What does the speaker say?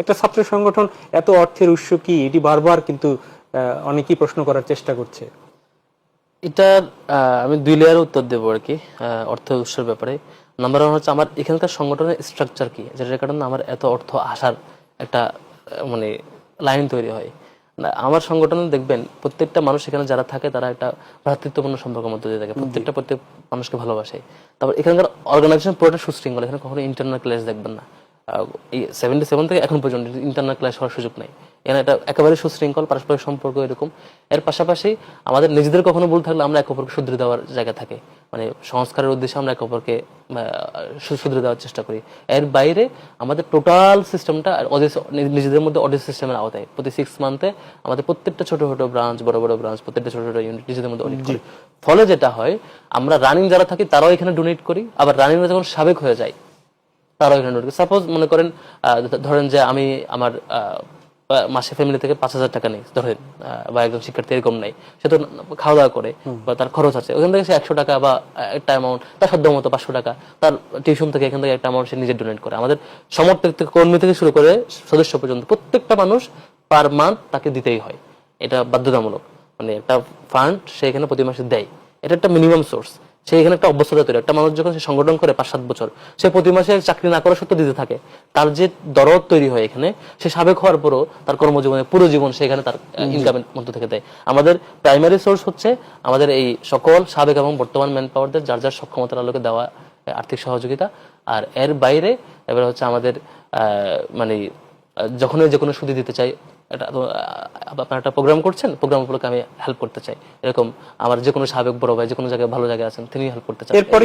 একটা ছাত্র সংগঠন এত অর্থের উৎস কি? এটি বারবার কিন্তু অনেকেই প্রশ্ন করার চেষ্টা করছে। এটার আমি দুই লেয়ারে উত্তর দেবো আর কি অর্থ উৎসের ব্যাপারে। নাম্বার ওয়ান হচ্ছে আমার এখানকার সংগঠনের স্ট্রাকচার কি যেটার কারণে আমার এত অর্থ আসার একটা মানে লাইন তৈরি হয়। না আমার সংগঠনে দেখবেন প্রত্যেকটা মানুষ এখানে যারা থাকে তারা একটা ভ্রাতৃত্বপূর্ণ সম্পর্কের মধ্যে দিয়ে থাকে। প্রত্যেকটা প্রত্যেক মানুষকে ভালোবাসে। তারপর এখানকার অর্গানাইজেশন পুরোটা সুশৃঙ্খল এখানে কখনো ইন্টারনাল ক্লাস দেখবেন না। এই সেভেন্টি সেভেন থেকে এখন পর্যন্ত ইন্টারনাল ক্লাস হওয়ার সুযোগ নেই। এখানে এটা একেবারে সুশৃঙ্খল পারস্পরিক সম্পর্ক এরকম। এর পাশাপাশি আমাদের নিজেদের কখনো ভুল থাকলে আমরা একে অপরকে শুধরে দেওয়ার জায়গা থাকে। মানে সংস্কারের উদ্দেশ্যে আমরা একে অপরকে শুধরে দেওয়ার চেষ্টা করি। এর বাইরে আমাদের টোটাল সিস্টেমটা নিজেদের মধ্যে অডিট সিস্টেমের আওতায়। প্রতি সিক্স মান্থে আমাদের প্রত্যেকটা ছোট ছোট ব্রাঞ্চ বড় বড় ব্রাঞ্চ প্রত্যেকটা ছোট ছোট ইউনিট নিজেদের মধ্যে অডিট করি। ফলে যেটা হয় আমরা রানিং যারা থাকি তারাও এখানে ডোনেট করি। আবার রানিং যখন সাবেক হয়ে যায় তারাও এখানে সাপোজ মনে করেন ধরেন যে আমি আমার মাসে ফ্যামিলি থেকে পাঁচ হাজার টাকা নেই ধরেন বা একজন শিক্ষার্থী এরকম নেই সে তো খাওয়া দাওয়া করে বা তার খরচ আছে ওখান থেকে সে একশো টাকা বা একটা অ্যামাউন্ট তার সাধ্য মতো পাঁচশো টাকা তার টিউশন থেকে এখান থেকে একটা অ্যামাউন্ট সে নিজে ডোনেট করে। আমাদের সমর্থক থেকে কর্মী থেকে শুরু করে সদস্য পর্যন্ত প্রত্যেকটা মানুষ পার মান্থ তাকে দিতেই হয়। এটা বাধ্যতামূলক। মানে একটা ফান্ড সে এখানে প্রতি মাসে দেয়। এটা একটা মিনিমাম সোর্স সে এখানে একটা অভ্যস্ততা তৈরি একটা মানুষ যখন সে সংগঠন করে পাঁচ সাত বছর সে প্রতি মাসে চাকরি না করা সত্ত্বেও দিতে থাকে। তার যে দরদ তৈরি হয় এখানে সে সাবেক হওয়ার পরও তার কর্মজীবনে পুরো জীবন সে এখানে তার ইনকামের মধ্যে থেকে দেয়। আমাদের প্রাইমারি সোর্স হচ্ছে আমাদের এই সকল সাবেক এবং বর্তমান ম্যান পাওয়ারদের যার যার সক্ষমতার আলোকে দেওয়া আর্থিক সহযোগিতা। আর এর বাইরে এবার হচ্ছে আমাদের আহ, মানে যখনই যে কোনো সুদি দিতে চাই আহ, আপনারা একটা প্রোগ্রাম করছেন প্রোগ্রাম উপলক্ষে আমি হেল্প করতে চাই। এরকম আমার যে কোনো সাবেক বড় ভাই যে কোনো জায়গায় ভালো জায়গায় আছেন তিনি হেল্প করতে চাই এরপরে